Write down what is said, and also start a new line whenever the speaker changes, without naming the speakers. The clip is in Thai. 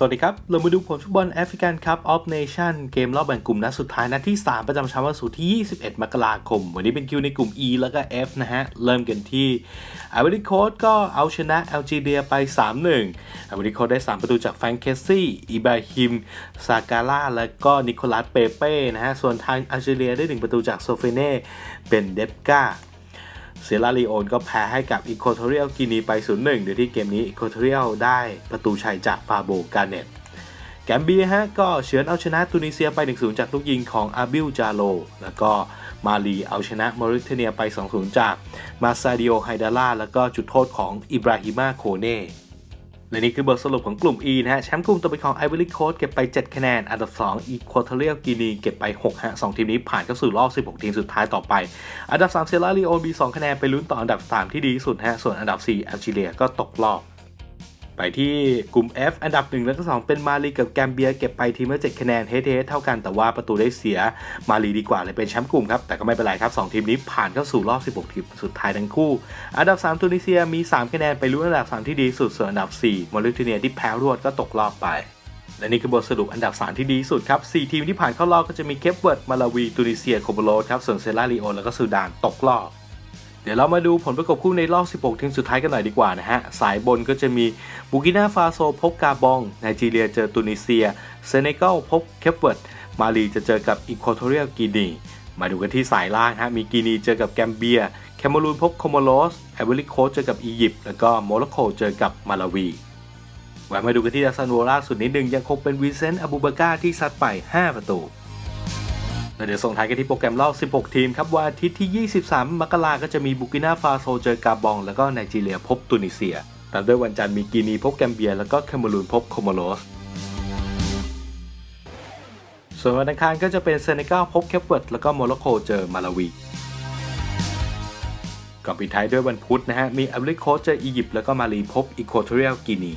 สวัสดีครับ เรามาดูผลฟุตบอลแอฟริกันคัพออฟเนชั่นเกมรอบแบ่งกลุ่มนัดสุดท้ายนัดที่ 3 ประจำเช้าวันศุกร์ที่ 21 มกราคม วันนี้เป็นคิวในกลุ่ม E แล้วก็ F นะฮะ เริ่มกันที่ไอวอรี่โคสก็เอาชนะแอลจีเรียไป 3-1ไอวอรี่โคสได้ 3 ประตูจากแฟรงเคสซี่อิบราฮิมซาการ่าและก็นิโคลัสเปเป้นะฮะ ส่วนทางแอลจีเรียได้ 1 ประตูจากโซเฟเน่เบนเดฟกา เซราลีโอนก็แพ้ให้กับอีโคทอเรียลกินีไป 0-1 โดยที่เกมนี้อีโคทอเรียลได้ประตูชัยจากปาโบกาเนตแกมเบียฮะก็เฉือนเอาชนะตุนิเซียไป 1-0 จากลูกยิงของอาบิลจาโล แล้วก็มาลีเอาชนะมอริเทเนียไป 2-0 จากมาซาดิโอไฮดาร่าแล้วก็จุดโทษของอิบราฮิมาโคเน่ และนี่คือ บทสรุปของกลุ่ม E นะฮะ แชมป์กลุ่มตัวเป็นของ Ivory Coast เก็บไป 7 คะแนน อันดับ 2 Equatorial Guinea เก็บไป 6 ฮะ 2 ทีมนี้ผ่านเข้าสู่รอบ 16 ทีมสุดท้ายต่อไป อันดับ 3 เซราลีโอมี 2 คะแนน ไปลุ้นต่ออันดับ 3 ที่ดีที่สุดฮะ ส่วนอันดับ 4 แอลจีเรียก็ตกรอบ ไปที่กลุ่ม F อันดับ 1 และก็ 2 เป็นมาลีกับแกมเบียเก็บไปทีมละ7คะแนนเฮดเฮดเท่ากันแต่ว่าประตูได้เสียมาลีดีกว่าเลยเป็นแชมป์กลุ่มครับแต่ก็ไม่เป็นไรครับ 2 ทีมนี้ผ่านเข้าสู่รอบ 16 ทีมสุดท้ายทั้งคู่ อันดับ 3ตูนิเซียมี 3 คะแนนไปลุ้นอันดับ 3 ที่ดีสุดส่วนอันดับ 4มอริเทเนียที่แพ้รวดก็ตกรอบไปและนี่คือบทสรุปอันดับ 3 ที่ดีสุดครับ 4 ทีมที่ผ่านเข้ารอบก็จะมีเคปเวิร์ด มาลาวีตูนิเซีย โคโบโรสครับ ส่วนเซราลีโอแล้วก็ซูดาน ตกรอบ ดี๋ยวเรามาดูผลประกบคู่ในรอบ 16 ทีมสุดท้ายกันหน่อยดีกว่านะฮะ สายบนก็จะมีบูกินาฟาโซพบกาบองไนจีเรียเจอตูนิเซีย เซเนกัลพบเคปเวิร์ด มาลีจะเจอกับอีควอทอเรียลกินี มาดูกันที่สายล่างฮะ มีกินีเจอกับแกมเบีย แคเมรูนพบโคโมโรสไอวอริโคเจอกับอียิปต์ แล้วก็โมร็อกโกเจอกับมาลาวีแวนมาดูกันที่ดัซันโวล่าสุดนิดนึงยังคงเป็นวินเซนต์อบูบาก้าที่ซัดไป 5 ประตู แล้วเดี๋ยวส่งท้ายกันที่โปรแกรมรอบ 16 ทีมครับวันอาทิตย์ที่ 23 มกราก็จะมีบุกินาฟาโซเจอกาบอง แล้วก็ไนจีเรียพบตุนิเซียตามด้วยวันจันทร์มีกีนีพบแกมเบีย แล้วก็แคเมรูนพบโคโมโรสส่วนวันอังคารก็จะเป็นเซเนกัลพบแคปเวิร์ดแล้วก็โมร็อกโกเจอมาลาวีก่อนปิดท้ายด้วยวันพุธนะฮะ มีแอฟริกโคเจออียิปต์แล้วก็มาลีพบอีโควทเรียลกินี